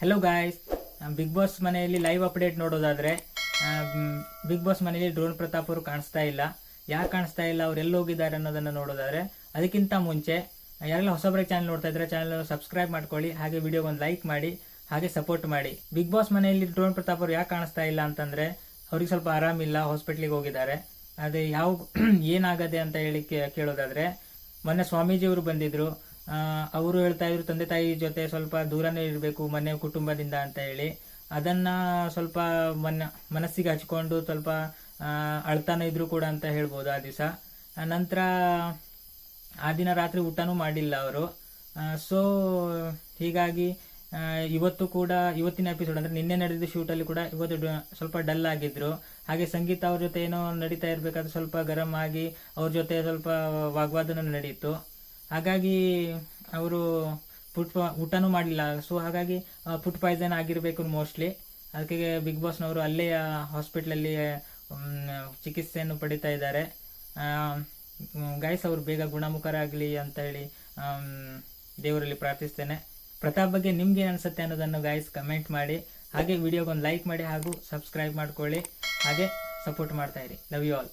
Hello guys Bigg Boss ಮನೆಯಲ್ಲಿ live update ನೋಡೋದಾದ್ರೆ Bigg Boss ಮನೆಯಲ್ಲಿ ಡ್ರೋನ್ ಪ್ರತಾಪ್ ಅವರು ಕಾಣಿಸ್ತಾ ಇಲ್ಲ. ಯಾಕೆ ಕಾಣಿಸ್ತಾ ಇಲ್ಲ, ಅವ್ರು ಎಲ್ಲಿ ಹೋಗಿದ್ದಾರೆ ಅನ್ನೋದನ್ನು ನೋಡೋದಾದ್ರೆ, ಅದಕ್ಕಿಂತ ಮುಂಚೆ, ಯಾರೆಲ್ಲ ಹೊಸಬ್ರ ಚಾನಲ್ ನೋಡ್ತಾ ಇದ್ರೆ ಚಾನಲ್ ಸಬ್ಸ್ಕ್ರೈಬ್ ಮಾಡ್ಕೊಳ್ಳಿ, ಹಾಗೆ ವಿಡಿಯೋಗೆ ಒಂದು ಲೈಕ್ ಮಾಡಿ, ಹಾಗೆ ಸಪೋರ್ಟ್ ಮಾಡಿ. ಬಿಗ್ ಬಾಸ್ ಮನೆಯಲ್ಲಿ ಡ್ರೋನ್ ಪ್ರತಾಪ್ ಅವರು ಯಾಕೆ ಕಾಣಿಸ್ತಾ ಇಲ್ಲ ಅಂತಂದ್ರೆ, ಅವ್ರಿಗೆ ಸ್ವಲ್ಪ ಆರಾಮಿಲ್ಲ ಹಾಸ್ಪಿಟ್ಲಿಗೆ ಹೋಗಿದ್ದಾರೆ. ಅದೇ ಯಾವ, ಏನಾಗದೆ ಅಂತ ಹೇಳಿ ಕೇಳೋದಾದ್ರೆ, ಮೊನ್ನೆ ಸ್ವಾಮೀಜಿಯವರು ಬಂದಿದ್ರು. ಅವರು ಹೇಳ್ತಾ ಇದ್ರು, ತಂದೆ ತಾಯಿ ಜೊತೆ ಸ್ವಲ್ಪ ದೂರನೇ ಇರಬೇಕು, ಮನೆ ಕುಟುಂಬದಿಂದ ಅಂತ ಹೇಳಿ. ಅದನ್ನ ಸ್ವಲ್ಪ ಮನ, ಮನಸ್ಸಿಗೆ ಹಚ್ಕೊಂಡು ಸ್ವಲ್ಪ ಅಳ್ತಾನೆ ಇದ್ರು ಕೂಡ ಅಂತ ಹೇಳ್ಬೋದು ಆ ದಿವಸ. ನಂತರ ಆ ದಿನ ರಾತ್ರಿ ಊಟನೂ ಮಾಡಿಲ್ಲ ಅವರು. ಸೊ, ಹೀಗಾಗಿ ಇವತ್ತು ಕೂಡ, ಇವತ್ತಿನ ಎಪಿಸೋಡ್ ಅಂದ್ರೆ ನಿನ್ನೆ ನಡೆದ ಶೂಟ್ ಅಲ್ಲಿ ಕೂಡ ಇವತ್ತು ಸ್ವಲ್ಪ ಡಲ್ ಆಗಿದ್ರು. ಹಾಗೆ ಸಂಗೀತ ಅವ್ರ ಜೊತೆ ಏನೋ ನಡೀತಾ ಇರಬೇಕಾದ್ರೆ ಸ್ವಲ್ಪ ಗರಂ ಆಗಿ ಅವ್ರ ಜೊತೆ ಸ್ವಲ್ಪ ವಾಗ್ವಾದನ ನಡೀತು. ಹಾಗಾಗಿ ಅವರು ಫುಡ್ ಊಟನೂ ಮಾಡಲಿಲ್ಲ. ಸೊ ಹಾಗಾಗಿ ಫುಡ್ ಪಾಯ್ಸನ್ ಆಗಿರಬೇಕು ಮೋಸ್ಟ್ಲಿ. ಅದಕ್ಕೆ ಬಿಗ್ ಬಾಸ್ನವರು ಅಲ್ಲೇ ಹಾಸ್ಪಿಟ್ಲಲ್ಲಿ ಚಿಕಿತ್ಸೆಯನ್ನು ಪಡಿತಾ ಇದ್ದಾರೆ. ಗೈಸ್ ಅವರು ಬೇಗ ಗುಣಮುಖರಾಗಲಿ ಅಂತ ಹೇಳಿ ದೇವರಲ್ಲಿ ಪ್ರಾರ್ಥಿಸ್ತೇನೆ. ಪ್ರತಾಪ್ ಬಗ್ಗೆ ನಿಮ್ಗೆ ಏನು ಅನ್ಸುತ್ತೆ ಅನ್ನೋದನ್ನು ಗೈಸ್ ಕಮೆಂಟ್ ಮಾಡಿ. ಹಾಗೆ ವಿಡಿಯೋಗೊಂದು ಲೈಕ್ ಮಾಡಿ ಹಾಗೂ ಸಬ್ಸ್ಕ್ರೈಬ್ ಮಾಡ್ಕೊಳ್ಳಿ. ಹಾಗೆ ಸಪೋರ್ಟ್ ಮಾಡ್ತಾ ಇರಿ. Love you all